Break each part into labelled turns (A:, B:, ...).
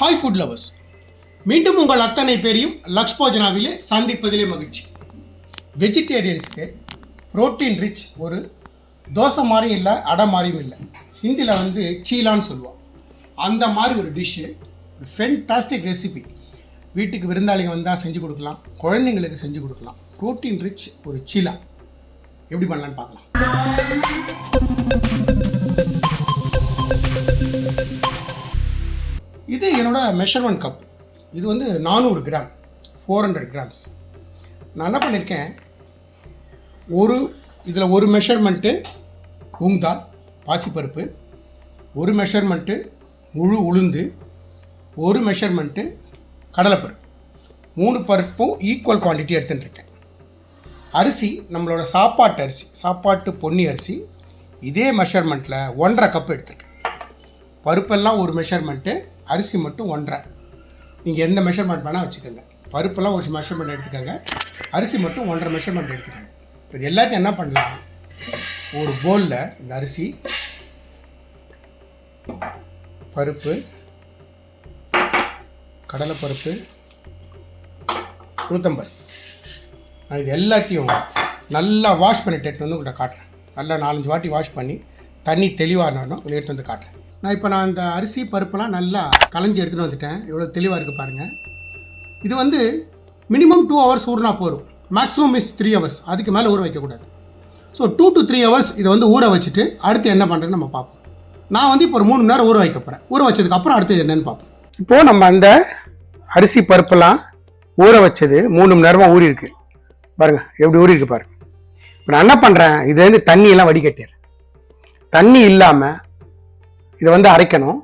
A: Hi food lovers மீண்டும் உங்கள் அத்தனை பேரையும் லக்ஷ் போஜனாவிலே சந்திப்பதிலே மகிழ்ச்சி. வெஜிடேரியன்ஸ்க்கு புரோட்டீன் ரிச் ஒரு தோசை மாதிரியும் இல்லை அடை மாதிரியும் இல்லை. ஹிந்தியில் வந்து சீலான்னு சொல்லுவோம் அந்த மாதிரி ஒரு டிஷ்ஷு ஒரு ஃபென்டாஸ்டிக் ரெசிபி வீட்டுக்கு விருந்தாளிங்க வந்தால் செஞ்சு கொடுக்கலாம் குழந்தைங்களுக்கு செஞ்சு கொடுக்கலாம். புரோட்டீன் ரிச் ஒரு சீலா. எப்படி பண்ணலான்னு பார்க்கலாம். இது என்னோடய மெஷர்மெண்ட் கப் இது வந்து நானூறு கிராம் ஃபோர் ஹண்ட்ரட் கிராம்ஸ் நான் என்ன பண்ணியிருக்கேன் ஒரு இதில் ஒரு மெஷர்மெண்ட்டு மூங்தால் பாசிப்பருப்பு ஒரு மெஷர்மெண்ட்டு முழு உளுந்து ஒரு மெஷர்மெண்ட்டு கடலைப்பருப்பு. மூணு பருப்பும் ஈக்குவல் குவான்டிட்டி எடுத்துட்டுருக்கேன் அரிசி நம்மளோட சாப்பாட்டு அரிசி சாப்பாட்டு பொன்னி அரிசி இதே மெஷர்மெண்ட்டில் ஒன்றரை கப் எடுத்துருக்கேன். பருப்பெல்லாம் ஒரு மெஷர்மெண்ட்டு அரிசி மட்டும் ஒன்றரை. நீங்கள் எந்த மெஷர்மெண்ட் வேணால் வச்சுக்கோங்க. பருப்பெல்லாம் ஒரு மெஷர்மெண்ட் எடுத்துக்கோங்க. அரிசி மட்டும் ஒன்றரை மெஷர்மெண்ட் எடுத்துக்கோங்க. இப்போ இது எல்லாத்தையும் என்ன பண்ணலாம்? ஒரு போலில் இந்த அரிசி பருப்பு கடலைப்பருப்பு உளுத்தம்பருப்பு. நான் இது எல்லாத்தையும் நல்லா வாஷ் பண்ணிட்டு எடுத்து வந்து உங்கள்கிட்ட காட்டுறேன். நல்லா நாலஞ்சு வாட்டி வாஷ் பண்ணி தண்ணி தெளிவாகணும் எடுத்து வந்து காட்டுறேன் நான் இப்போ நான் இந்த அரிசி பருப்பெல்லாம் நல்லா கலைஞ்சி எடுத்துகிட்டு வந்துட்டேன். எவ்வளோ தெளிவாக இருக்குது பாருங்கள் இது வந்து மினிமம் டூ ஹவர்ஸ் ஊறினா போதும். மேக்ஸிமம் இஸ் த்ரீ ஹவர்ஸ் அதுக்கு மேலே ஊற வைக்கக்கூடாது. So two to three hours இதை வந்து ஊற வச்சுட்டு அடுத்து என்ன பண்ணுறதுன்னு நம்ம பார்ப்போம். நான் வந்து இப்போ ஒரு மூணு மணி நேரம் ஊற வைக்க போகிறேன் ஊற வச்சதுக்கப்புறம் அடுத்து என்னன்னு பார்ப்போம். இப்போது நம்ம அந்த அரிசி பருப்பெல்லாம் ஊற வச்சது மூணு மணி நேரமாக ஊறி இருக்கு எப்படி ஊறி இருக்கு இப்போ நான் என்ன பண்ணுறேன் இதுலேருந்து தண்ணியெல்லாம் வடிகட்டிடுறேன். தண்ணி இல்லாமல் இதை வந்து அரைக்கணும்.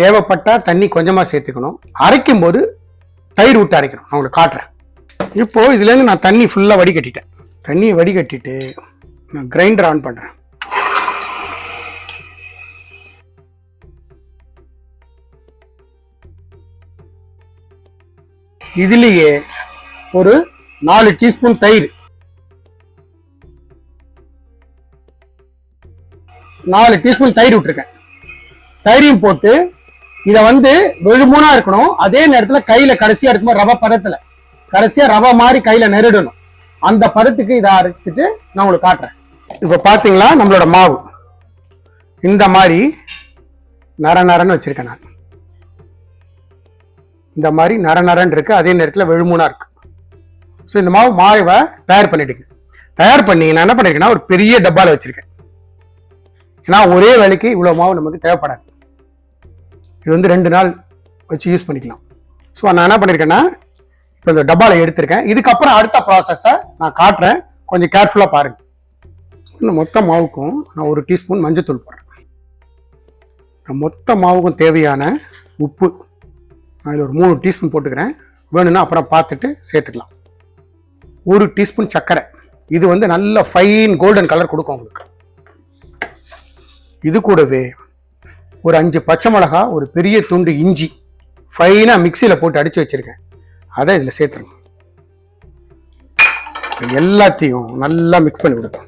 A: தேவைப்பட்டால் தண்ணி கொஞ்சமாக சேர்த்துக்கணும். அரைக்கும் போது தயிர் விட்டு அரைக்கணும். நான் உங்களுக்கு காட்டுறேன். இப்போது இதுலேருந்து நான் தண்ணி ஃபுல்லாக வடிகட்டிட்டேன். தண்ணியை வடிகட்டிட்டு நான் கிரைண்டர் ஆன் பண்ணுறேன் இதுலேயே ஒரு நாலு டீஸ்பூன் தயிர் நாலு டீஸ்பூன் தயிர் விட்டுருக்கேன். தயிரையும் போட்டு இதை வந்து வெழுமூனா இருக்கணும். அதே நேரத்தில் கையில கடைசியா இருக்கும்போது ரவை பதத்துல. கடைசியா ரவை மாதிரி கையில நெருடணும். அந்த பதத்துக்கு இதை அரைச்சிட்டு நான் உங்களுக்கு காட்டுறேன். இப்போ பாத்தீங்களா? நம்மளோட மாவு. இந்த மாதிரி நர நரன்னு வச்சிருக்கேன் நான். இந்த மாதிரி நர நரன்னு இருக்கு. அதே நேரத்தில் வெழுமூணா இருக்கு. ஸோ இந்த மாவு மாவை தயார் பண்ணிடுங்க. தயார் பண்ணி நான் என்ன பண்ணிருக்கேன்னா ஒரு பெரிய டப்பால வச்சிருக்கேன். ஏன்னா ஒரே வேலைக்கு இவ்வளோ மாவு நமக்கு தேவைப்படாது. இது வந்து ரெண்டு நாள் வச்சு யூஸ் பண்ணிக்கலாம். ஸோ நான் என்ன பண்ணியிருக்கேன்னா இப்போ இந்த டப்பாவில் எடுத்திருக்கேன். இதுக்கப்புறம் அடுத்த ப்ராசஸை நான் காட்டுறேன். கொஞ்சம் கேர்ஃபுல்லாக பாருங்கள் இன்னும் மொத்த மாவுக்கும் நான் ஒரு டீஸ்பூன் மஞ்சத்தூள் போடுறேன். நான் மொத்த மாவுக்கும் தேவையான உப்பு நான் இதில் ஒரு மூணு டீஸ்பூன் போட்டுக்கிறேன். வேணும்னா அப்புறம் பார்த்துட்டு சேர்த்துக்கலாம். ஒரு டீஸ்பூன் சர்க்கரை. இது வந்து நல்ல ஃபைன் கோல்டன் கலர் கொடுக்கும் உங்களுக்கு. இது கூடவே ஒரு அஞ்சு பச்சை மிளகா ஒரு பெரிய துண்டு இஞ்சி ஃபைனாக மிக்சியில் போட்டு அடித்து வச்சுருக்கேன். அதை இதில் சேர்த்துருங்க. எல்லாத்தையும் நல்லா மிக்ஸ் பண்ணி விடுங்க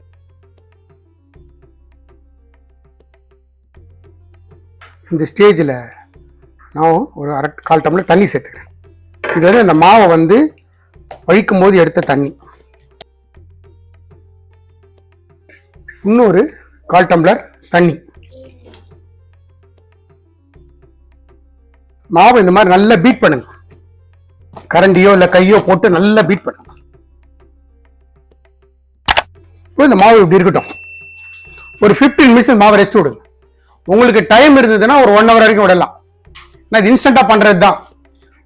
A: இந்த ஸ்டேஜில் நான் ஒரு அரை கால் டம்ளர் தண்ணி சேர்த்துக்கிறேன். இது வந்து அந்த மாவை வந்து வழிக்கும் போது எடுத்த தண்ணி. இன்னொரு கால் டம்ளர் தண்ணி. மாவு இந்த மாதிரி நல்லா பீட் பண்ணுங்க. கரண்டியோ இல்லை கையோ போட்டு நல்லா பீட் பண்ணுங்க. இப்போ இந்த மாவு இப்படி இருக்கட்டும். ஒரு 15 மினிட்ஸ் மாவை ரெஸ்ட் விடுங்க. உங்களுக்கு டைம் இருந்ததுன்னா ஒரு ஒன் ஹவர் வரைக்கும் விடலாம். நான் இது இன்ஸ்டண்ட்டாக பண்ணுறது தான்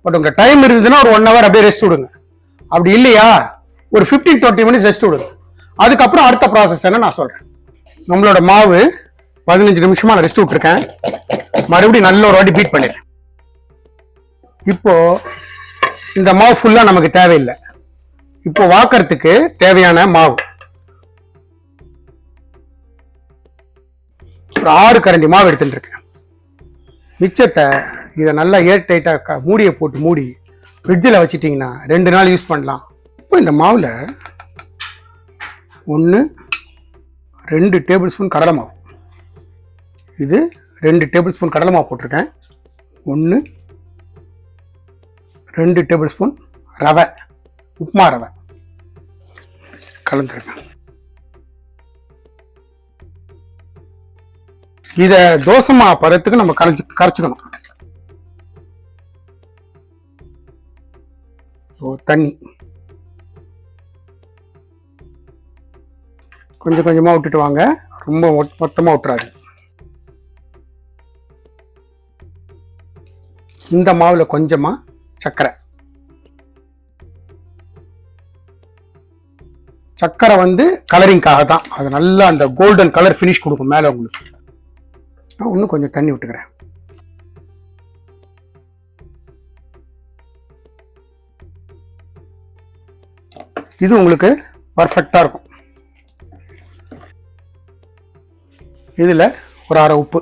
A: பட் உங்களுக்கு டைம் இருந்ததுன்னா ஒரு ஒன் ஹவர் அப்படியே ரெஸ்ட் விடுங்க. அப்படி இல்லையா? ஒரு 15 டுவெண்ட்டி மினிட்ஸ் ரெஸ்ட் விடுங்க. அதுக்கப்புறம் அடுத்த ப்ராசஸ் என்ன நான் சொல்கிறேன் நம்மளோட மாவு பதினஞ்சு நிமிஷமா நான் ரெஸ்ட் விட்டுருக்கேன். மறுபடியும் நல்ல ஒரு வாட்டி பீட் பண்ணிடுறேன் இப்போ இந்த மாவு ஃபுல்லாக நமக்கு தேவையில்லை. இப்போ வாக்கறதுக்கு தேவையான மாவு. ஒரு ஆறு கரண்டி மாவு எடுத்துட்டு இருக்கேன். மிச்சத்தை இதை நல்லா ஏர் டைட்டாக மூடியை போட்டு மூடி ஃப்ரிட்ஜில் வச்சுட்டிங்கன்னா ரெண்டு நாள் யூஸ் பண்ணலாம். இப்போ இந்த மாவில் ஒன்று ரெண்டு டேபிள் ஸ்பூன் கடலை மாவு. இது ரெண்டு டேபிள் ஸ்பூன் கடலை மாவு போட்டிருக்கேன். ஒன்று ரெண்டு டேபிள் ஸ்பூன் ரவை உப்புமா ரவை. கலந்துருக்கேன் இதை தோசை மாவு பதத்துக்கு நம்ம கரைச்சி கரைச்சிக்கணும். ஓ தண்ணி. கொஞ்சம் கொஞ்சமாக விட்டுட்டு வாங்க. ரொம்ப மொத்தமாக விட்டுறாரு இந்த மாவில் கொஞ்சமாக சர்க்கரை சர்க்கரை வந்து கலரிங்காக தான் அது நல்லா அந்த கோல்டன் கலர் ஃபினிஷ் கொடுக்கும் மேலே உங்களுக்கு. நான் இன்னும் கொஞ்சம் தண்ணி விட்டுக்கிறேன். இது உங்களுக்கு பர்ஃபெக்டாக இருக்கும். இதில் ஒரு அரை உப்பு.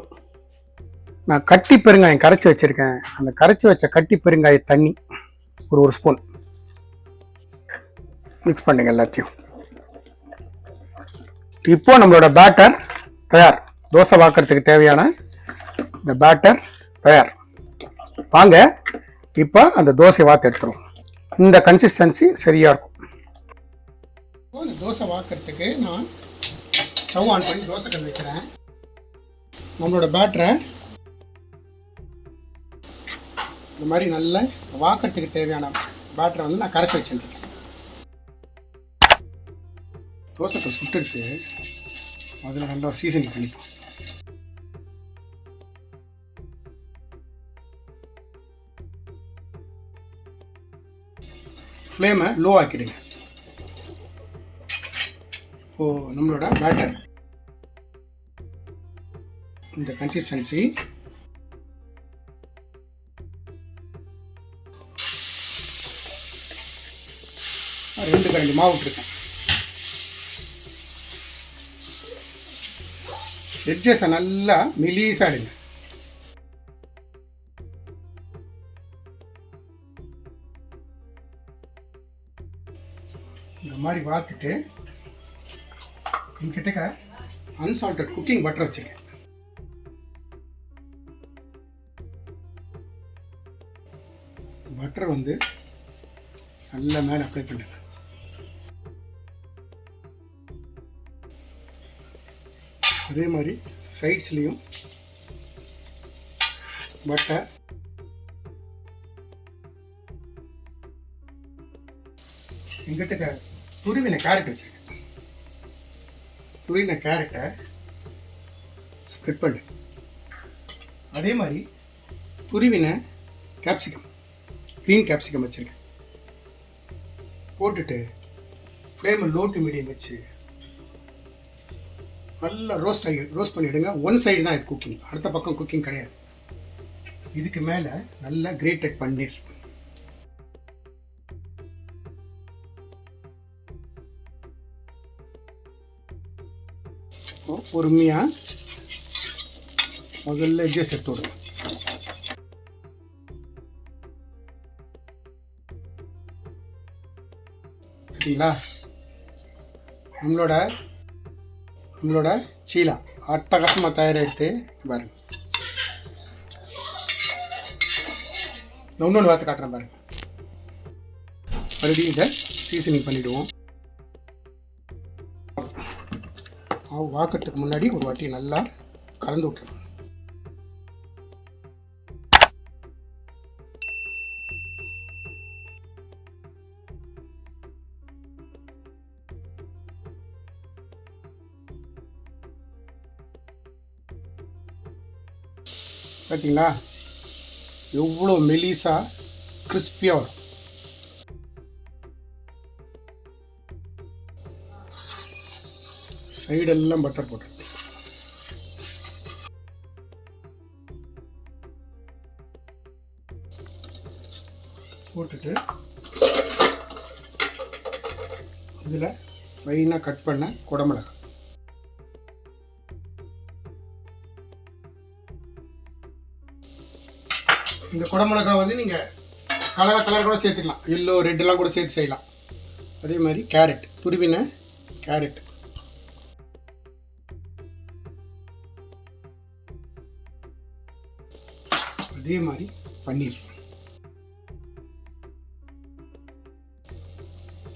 A: நான் கட்டி பெருங்காயம் கரைச்சி வச்சுருக்கேன். அந்த கரைச்சி வச்ச கட்டி பெருங்காய தண்ணி ஒரு ஒரு ஸ்பூன் மிக்ஸ் பண்ணுங்க எல்லாத்தையும். இப்போ நம்மளோட பேட்டர் தயார். தோசை பார்க்கறதுக்கு தேவையான இந்த பேட்டர் தயார். வாங்க இப்போ அந்த தோசை வாத்து எடுத்துருவோம். இந்த கன்சிஸ்டன்சி சரியாக இருக்கும். இந்த தோசை வாக்குறதுக்கு நான் ஸ்டவ் ஆன் பண்ணி தோசை கல் வைக்கிறேன். நம்மளோட பேட்டரை இந்த மாதிரி நல்ல வாக்கிறதுக்கு தேவையான பேட்டரை வந்து நான் கரைச்சி வச்சுருக்கேன். தோசைக்கல் சுட்டுட்டு அதில் ரெண்டாவது சீசனிங் பண்ணிப்போம். ஃப்ளேமை லோ ஆக்கிடுங்க. இப்போ நம்மளோட பேட்டர் இந்த கன்சிஸ்டன்சி ரெண்டு மாவு விட்டுருக்கேன். எட்ஜஸை நல்லா மெலீஸாக எடுங்க. இந்த மாதிரி வாத்துட்டு என்கிட்ட அன்சால்டட் குக்கிங் பட்டர் வச்சுருக்கேன். பட்டர் வந்து நல்ல மேலே அப்ளை பண்ணுங்க அதே மாதிரி சைட்ஸ்லேயும் பட்டை எங்கிட்ட துருவின கேரட் வச்சுருக்கேன். துருவின கேரட்டை ஸ்ப்ரெட் பண்ணு. அதே மாதிரி துருவின கேப்சிகம் க்ரீன் கேப்சிகம் வச்சுருக்கேன். போட்டுட்டு ஃப்ளேமை லோ டு மீடியம் வச்சு நல்லா ரோஸ்ட் ஆகி ரோஸ்ட் பண்ணிவிடுங்க ஒன் சைடு தான் இது குக்கிங் அடுத்த பக்கம் குக்கிங் கிடையாது. இதுக்கு மேலே நல்லா கிரேட்டட் பன்னீர் பொறுமையாக முதல்ல எட்ஜஸ் எடுத்து விடுங்க. சரிங்களா? நம்மளோட நம்மளோட சீலா அட்டகாசமாக தயாரெடுத்து பாருங்க. இன்னொன்று பார்த்து காட்டுறேன் பாருங்க. மறுபடியும் இதை சீசனிங் பண்ணிவிடுவோம் மாவு வாக்கிறதுக்கு முன்னாடி ஒரு வாட்டி நல்லா கலந்து விட்டுருவோம் பார்த்தீங்களா எவ்வளோ மெலிசா கிறிஸ்பியாக வரும். சைடெல்லாம் பட்டர் போட்டு போட்டுட்டு இதில் மெயினாக கட் பண்ண குடமிளகாய். இந்த குடமிளகாய் வந்து நீங்கள் கலராக கலர் கூட சேர்த்துக்கலாம். எல்லோ ரெட்டெல்லாம் கூட சேர்த்து செய்யலாம். அதே மாதிரி கேரட் துருவின கேரட் அதே மாதிரி பன்னீர்.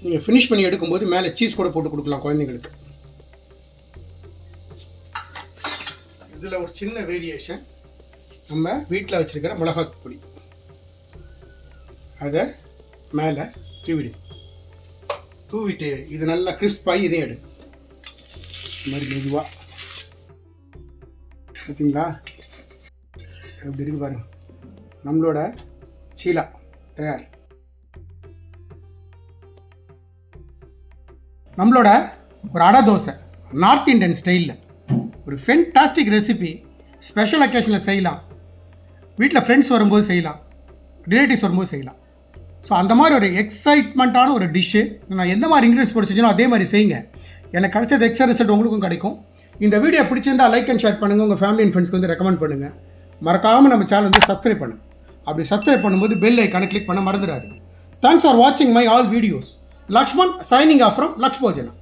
A: நீங்கள் ஃபினிஷ் பண்ணி எடுக்கும்போது மேலே சீஸ் கூட போட்டு கொடுக்கலாம் குழந்தைங்களுக்கு. இதில் ஒரு சின்ன வேரியேஷன் நம்ம வீட்டில் வச்சுருக்கிற மிளகாய் பொடி. அதை மேலே தூவிடு. தூவிட்டு இது நல்லா கிறிஸ்பாகி இதே எடு. இந்த மாதிரி மெதுவாக பார்த்தீங்களா எப்படி இருக்கு பாருங்க. நம்மளோட சீலா தயார். நம்மளோட ஒரு அடை தோசை நார்த் இந்தியன் ஸ்டைலில் ஒரு ஃபென்டாஸ்டிக் ரெசிபி ஸ்பெஷல் அக்கேஷனில் செய்யலாம். வீட்டில் ஃப்ரெண்ட்ஸ் வரும்போது செய்யலாம். ரிலேட்டிவ்ஸ் வரும்போது செய்யலாம். ஸோ அந்த மாதிரி ஒரு எக்ஸைட்மெண்ட்டான ஒரு டிஷ்ஷு நான் எந்த மாதிரி இன்க்ரீடியன்ஸ் போட்டு செஞ்சனோ அதே மாதிரி செய்யுங்க. எனக்கு கிடைச்சது எக்ஸ்ட்ரா ரிசல்ட் உங்களுக்கும் கிடைக்கும். இந்த வீடியோ பிடிச்சிருந்தா லைக் அண்ட் ஷேர் பண்ணுங்கள் உங்கள் ஃபேமிலி அண்ட் ஃப்ரெண்ட்ஸ்க்கு வந்து ரெக்கமெண்ட் பண்ணுங்கள் மறக்காமல் நம்ம சேனல் வந்து சப்ஸ்கிரைப் பண்ணு அப்படி சப்ஸ்கிரைப் பண்ணும்போது பெல் ஐக்கானை கிளிக் பண்ண மறந்துடாது தேங்க்ஸ் ஃபார் வாட்சிங் my all videos Lakshman signing off from Lakshmojana